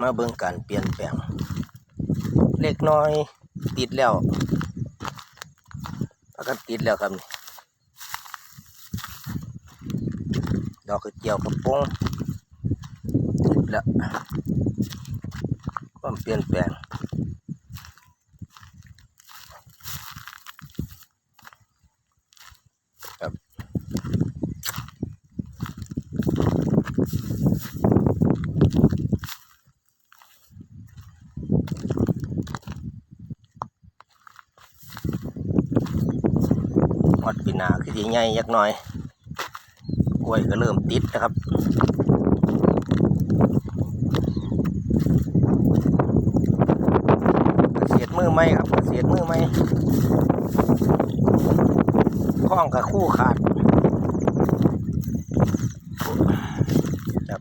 มาเบิ่งการเปลี่ยนแปลง เล็กน้อยติดแล้วพากันติดแล้วครับนี่ดอกกระเจียวกระโปงติดแล้วความเปลี่ยนแปลง อดปีนาคือสิใหญ่ยักหน่อยกล้วยก็เริ่มติดนะครับเกษตรมือใหมครับเกษตรมือใหม่ข้องกับคู่ขาดครับ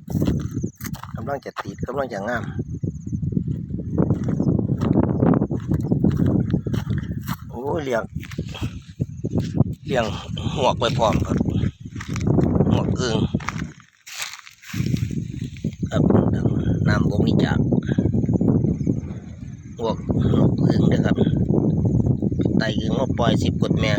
กำลังจะติดกำลังจะงามโอ้ยเลี้ยง เลี้ยงหวกไปพร้อมครับหวกอึ่งครับน้ำบกนี่จากพวกนกอึ่งนะครับไตอึ่งมาปล่อยสิบกดแม่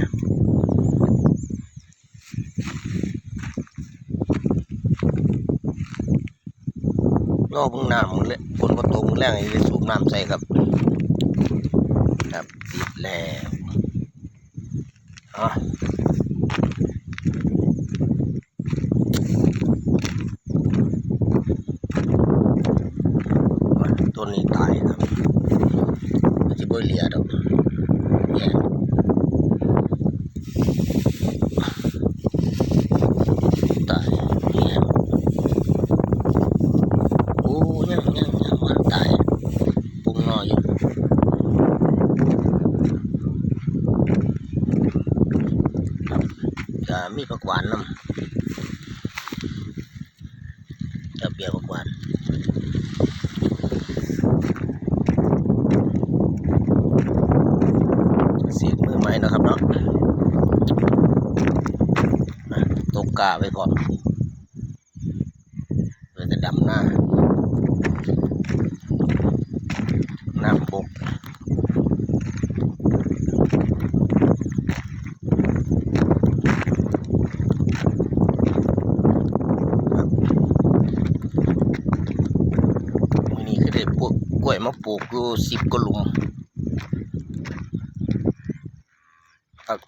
รอเพิ่งน้ำมือเลยฝนก็ตกมือแรงเลยสูบน้ำใส่ครับ ครับติดแล้ว อ๋อต้นนี้ตายครับมันจะบ่เหลียดอกเนี่ยตายเนี่ยโอ้ยังยังยังมันตายปุงนออยู่ครับ จะมีผักหวานนำจะเบียร์ผักหวานเสียดมือไม้นะครับเนาะตกกาไว้ก่อนเราจะดำหน้า น้ำบกครับมื้อนี้ก็ได้พวกก ล้วยมาปลูกอยู่สิบกว่าหลุมครับ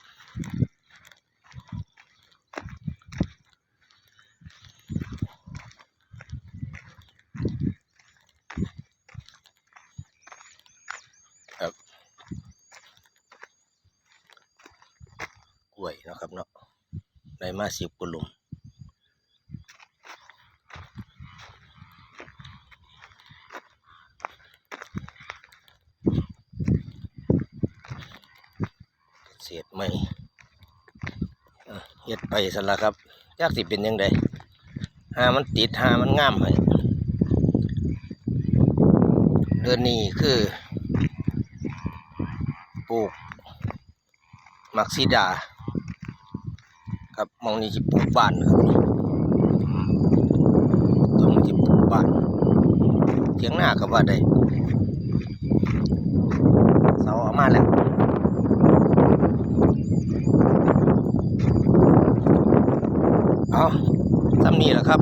ครับกล้วยนะครับเนาะได้มาสิบกว่าหลุม เศษไม่เฮ็ดไปสละครับยากสิเป็นยังไงหามันติดหามันง่ามให้เดือนนี้คือปลูกมักซีดา ครับมองนี้จะปลูกบ้านครับตรงจะปลูกบ้านเทียงหน้าก็ว่าได้เสาเอามาแล้ว เอาทำนี่แหละครับ